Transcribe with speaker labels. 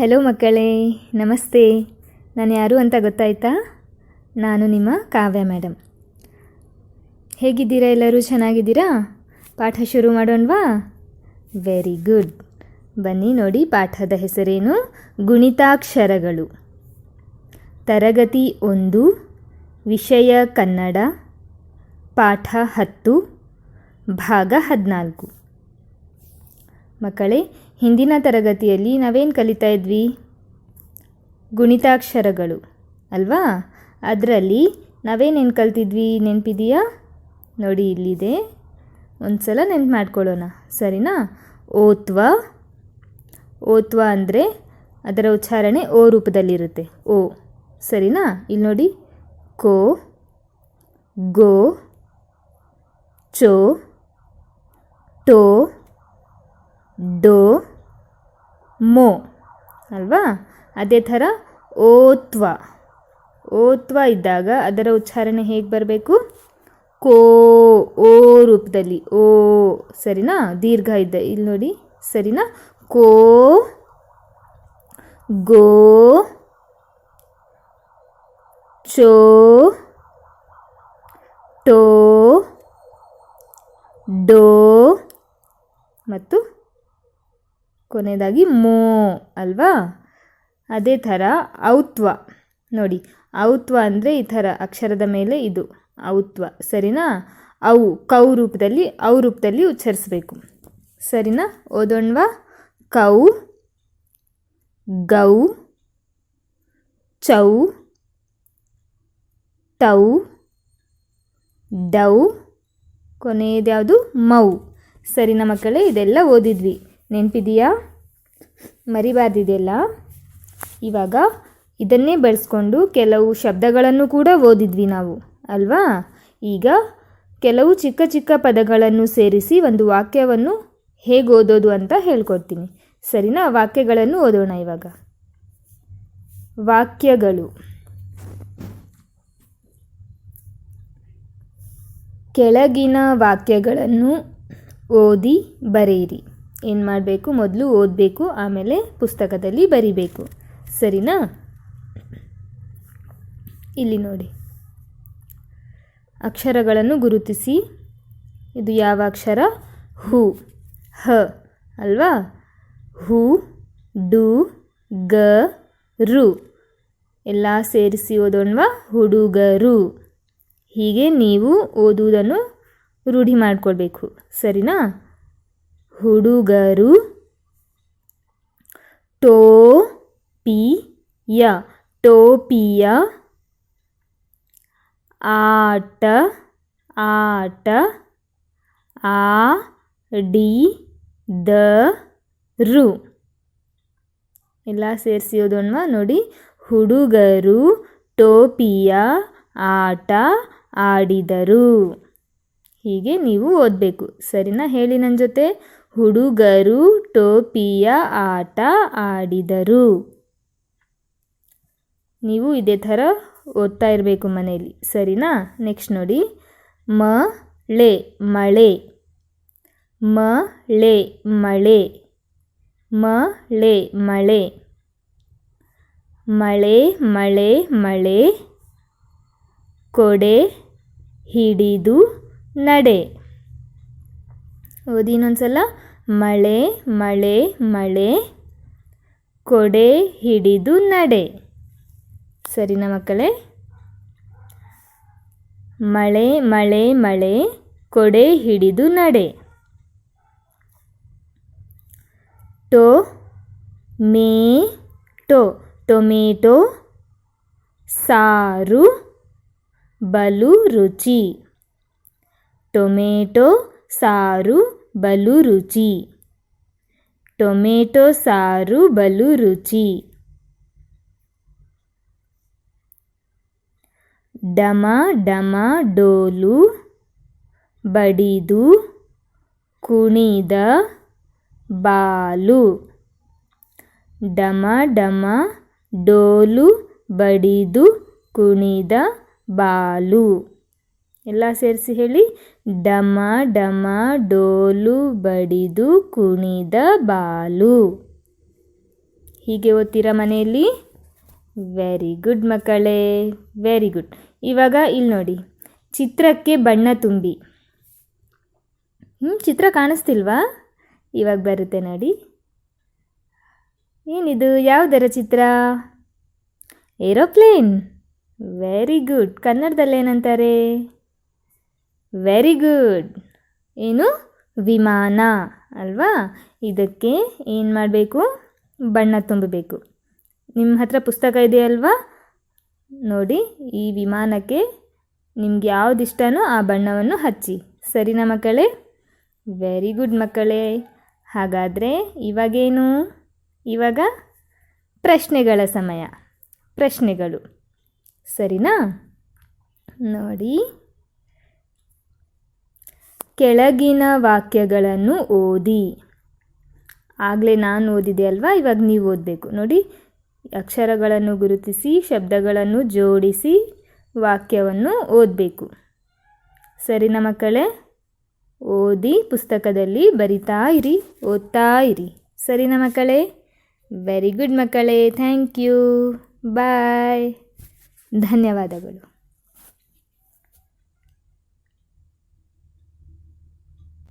Speaker 1: Hello ಮಕ್ಕಳೇ. ನಮಸ್ತೆ. ನಾನು ಯಾರು ಅಂತ ಗೊತ್ತಾಯ್ತಾ? ನಾನು ನಿಮ್ಮ ಕಾವ್ಯ ಮೇಡಮ್ ಹೇಗಿದ್ದೀರಾ ಎಲ್ಲರೂ? ಚೆನ್ನಾಗಿದ್ದೀರಾ? ಪಾಠ ಶುರು ಮಾಡೋಣವಾ? ವೆರಿ ಗುಡ್ ಬನ್ನಿ ನೋಡಿ ಪಾಠದ ಹೆಸರೇನು? ಗುಣಿತಾಕ್ಷರಗಳು. ತರಗತಿ ಒಂದು, ವಿಷಯ ಕನ್ನಡ, ಪಾಠ ಹತ್ತು, ಭಾಗ ಹದಿನಾಲ್ಕು. ಮಕ್ಕಳೇ, ಹಿಂದಿನ ತರಗತಿಯಲ್ಲಿ ನಾವೇನು ಕಲಿತಾ ಇದ್ವಿ? ಗುಣಿತಾಕ್ಷರಗಳು, ಅಲ್ವಾ? ಅದರಲ್ಲಿ ನಾವೇನೇನು ಕಲ್ತಿದ್ವಿ ನೆನಪಿದೆಯಾ? ನೋಡಿ ಇಲ್ಲಿದೆ. ಒಂದು ಸಲ ನೆನ್ಪು ಮಾಡ್ಕೊಳ್ಳೋಣ, ಸರಿನಾ? ಓತ್ವ ಓತ್ವ ಅಂದರೆ ಅದರ ಉಚ್ಚಾರಣೆ ಓ ರೂಪದಲ್ಲಿರುತ್ತೆ. ಓ, ಸರಿನಾ? ಇಲ್ಲಿ ನೋಡಿ. ಕೋ, ಗೋ, ಚೋ, ಟೋ ಡೋ, ಮೊ, ಅಲ್ವಾ? ಅದೇ ಥರ ಓತ್ವ. ಓತ್ವ ಇದ್ದಾಗ ಅದರ ಉಚ್ಚಾರಣೆ ಹೇಗೆ ಬರಬೇಕು? ಕೋ, ಓ ರೂಪದಲ್ಲಿ. ಓ, ಸರಿನಾ? ದೀರ್ಘ ಇದ್ದ. ಇಲ್ಲಿ ನೋಡಿ, ಸರಿನಾ? ಕೋ, ಗೋ, ಚೋ, ಟೋ, ಡೋ, ಮತ್ತು ಕೊನೆಯದಾಗಿ ಮೋ ಅಲ್ವಾ? ಅದೇ ಥರ ಔತ್ವ. ನೋಡಿ, ಔತ್ವ ಅಂದರೆ ಈ ಥರ ಅಕ್ಷರದ ಮೇಲೆ ಇದು ಔತ್ವ. ಸರಿನಾ? ಅವು ಕೌ ರೂಪದಲ್ಲಿ, ಔ ರೂಪದಲ್ಲಿ ಉಚ್ಚರಿಸಬೇಕು. ಸರಿನಾ? ಓದೋಣ್ವ? ಕೌ, ಗೌ, ಚೌ, ಟೌ, ಡೌ, ಕೊನೆಯದ್ಯಾವುದು ಮೌ. ಸರಿನಾ ಮಕ್ಕಳೇ, ಇದೆಲ್ಲ ಓದಿದ್ವಿ. ನೆನಪಿದೆಯಾ? ಮರಿಬಾರ್ದಿದೆಲ್ಲ ಇವಾಗ ಇದನ್ನೇ ಬಳಸ್ಕೊಂಡು ಕೆಲವು ಶಬ್ದಗಳನ್ನು ಕೂಡ ಓದಿದ್ವಿ ನಾವು, ಅಲ್ವಾ? ಈಗ ಕೆಲವು ಚಿಕ್ಕ ಚಿಕ್ಕ ಪದಗಳನ್ನು ಸೇರಿಸಿ ಒಂದು ವಾಕ್ಯವನ್ನು ಹೇಗೆ ಓದೋದು ಅಂತ ಹೇಳ್ಕೊಡ್ತೀನಿ. ಸರಿನಾ? ವಾಕ್ಯಗಳನ್ನು ಓದೋಣ ಇವಾಗ. ವಾಕ್ಯಗಳು. ಕೆಳಗಿನ ವಾಕ್ಯಗಳನ್ನು ಓದಿ ಬರೆಯಿರಿ. ಏನು ಮಾಡಬೇಕು? ಮೊದಲು ಓದಬೇಕು, ಆಮೇಲೆ ಪುಸ್ತಕದಲ್ಲಿ ಬರಿಬೇಕು. ಸರಿನಾ? ಇಲ್ಲಿ ನೋಡಿ. ಅಕ್ಷರಗಳನ್ನು ಗುರುತಿಸಿ. ಇದು ಯಾವ ಅಕ್ಷರ? ಹು, ಹ, ಅಲ್ವಾ? ಹೂ, ಡು, ಗ, ರು. ಎಲ್ಲ ಸೇರಿಸಿ ಓದೋಣವಾ? ಹುಡುಗರು. ಹೀಗೆ ನೀವು ಓದುವುದನ್ನು ರೂಢಿ ಮಾಡಿಕೊಳ್ಬೇಕು. ಸರಿನಾ? ಹುಡುಗರು ಟೋಪಿಯ ಟೋಪಿಯ ಆಟ ಆಟ ಆಡಿದರು. ಎಲ್ಲ ಸೇರಿಸಿ ನೋಡಿ ಹುಡುಗರು ಟೋಪಿಯ ಆಟ ಆಡಿದರು. ಹೀಗೆ ನೀವು ಓದಬೇಕು. ಸರಿನಾ? ಹೇಳಿ ನನ್ನ ಜೊತೆ. ಹುಡುಗರು ಟೋಪಿಯ ಆಟ ಆಡಿದರು. ನೀವು ಇದೇ ಥರ ಓದ್ತಾ ಇರಬೇಕು ಮನೆಯಲ್ಲಿ. ಸರಿನಾ? ನೆಕ್ಸ್ಟ್ ನೋಡಿ. ಮಳೆ. ಮಳೆ ಮಳೆ. ಮಳೆ ಮಳೆ ಮಳೆ. ಮಳೆ ಮಳೆ ಮಳೆ. ಕೊಡೆ ಹಿಡಿದು ನಡೆ. ಓದಿ ಇನ್ನೊಂದ್ಸಲ. ಮಳೆ ಮಳೆ ಮಳೆ. ಕೊಡೆ ಹಿಡಿದು ನಡೆ. ಸರಿನಾ ಮಕ್ಕಳೇ? ಮಳೆ ಮಳೆ ಮಳೆ. ಕೊಡೆ ಹಿಡಿದು ನಡೆ. ಟೊ, ಮೇ, ಟೊ. ಟೊಮೆಟೊ, ಸಾರು, ಬಲು ರುಚಿ. టొమేటో సారు బలు రుచి. టొమేటో సారు బలు రుచి. డమ డమ డోలు బడిదు కుణిద బాలు. ಡಮ ಡಮ డోలు బడిదు కుణిద బాలు. ಎಲ್ಲ ಸೇರಿಸಿ ಹೇಳಿ. ಡಮ ಡಮ, ಡೋಲು, ಬಡಿದು, ಕುಣಿದ, ಬಾಲು. ಹೀಗೆ ಓದ್ತೀರಾ ಮನೆಯಲ್ಲಿ? ವೆರಿ ಗುಡ್ ಮಕ್ಕಳೇ ವೆರಿ ಗುಡ್ ಇವಾಗ ಇಲ್ಲಿ ನೋಡಿ. ಚಿತ್ರಕ್ಕೆ ಬಣ್ಣ ತುಂಬಿ. ಹ್ಞೂ ಚಿತ್ರ ಕಾಣಿಸ್ತಿಲ್ವಾ? ಇವಾಗ ಬರುತ್ತೆ ನೋಡಿ. ಏನಿದು, ಯಾವುದರ ಚಿತ್ರ? ಏರೋಪ್ಲೇನ್. ವೆರಿ ಗುಡ್ ಕನ್ನಡದಲ್ಲಿ ಏನಂತಾರೆ ವೆರಿ ಗುಡ್ ಏನು? ವಿಮಾನ, ಅಲ್ವಾ? ಇದಕ್ಕೆ ಏನು ಮಾಡಬೇಕು? ಬಣ್ಣ ತುಂಬಬೇಕು. ನಿಮ್ಮ ಹತ್ರ ಪುಸ್ತಕ ಇದೆಯಲ್ವಾ? ನೋಡಿ, ಈ ವಿಮಾನಕ್ಕೆ ನಿಮ್ಗೆ ಯಾವ್ದು ಇಷ್ಟನೋ ಆ ಬಣ್ಣವನ್ನು ಹಚ್ಚಿ. ಸರಿನಾ ಮಕ್ಕಳೇ? ವೆರಿ ಗುಡ್ ಮಕ್ಕಳೇ. ಹಾಗಾದರೆ ಇವಾಗೇನು? ಇವಾಗ ಪ್ರಶ್ನೆಗಳ ಸಮಯ. ಪ್ರಶ್ನೆಗಳು. ಸರಿನಾ? ನೋಡಿ. ಕೆಳಗಿನ ವಾಕ್ಯಗಳನ್ನು ಓದಿ. ಆಗಲೇ ನಾನು ಓದಿದೆ ಅಲ್ವಾ? ಇವಾಗ ನೀವು ಓದಬೇಕು. ನೋಡಿ, ಅಕ್ಷರಗಳನ್ನು ಗುರುತಿಸಿ, ಶಬ್ದಗಳನ್ನು ಜೋಡಿಸಿ ವಾಕ್ಯವನ್ನು ಓದಬೇಕು. ಸರಿನಾ ಮಕ್ಕಳೇ ಓದಿ ಪುಸ್ತಕದಲ್ಲಿ ಬರಿತಾ ಇರಿ, ಓದ್ತಾ ಇರಿ. ಸರಿನಾ ಮಕ್ಕಳೇ ವೆರಿ ಗುಡ್ ಮಕ್ಕಳೇ ಥ್ಯಾಂಕ್ ಯು ಬಾಯ್ ಧನ್ಯವಾದಗಳು.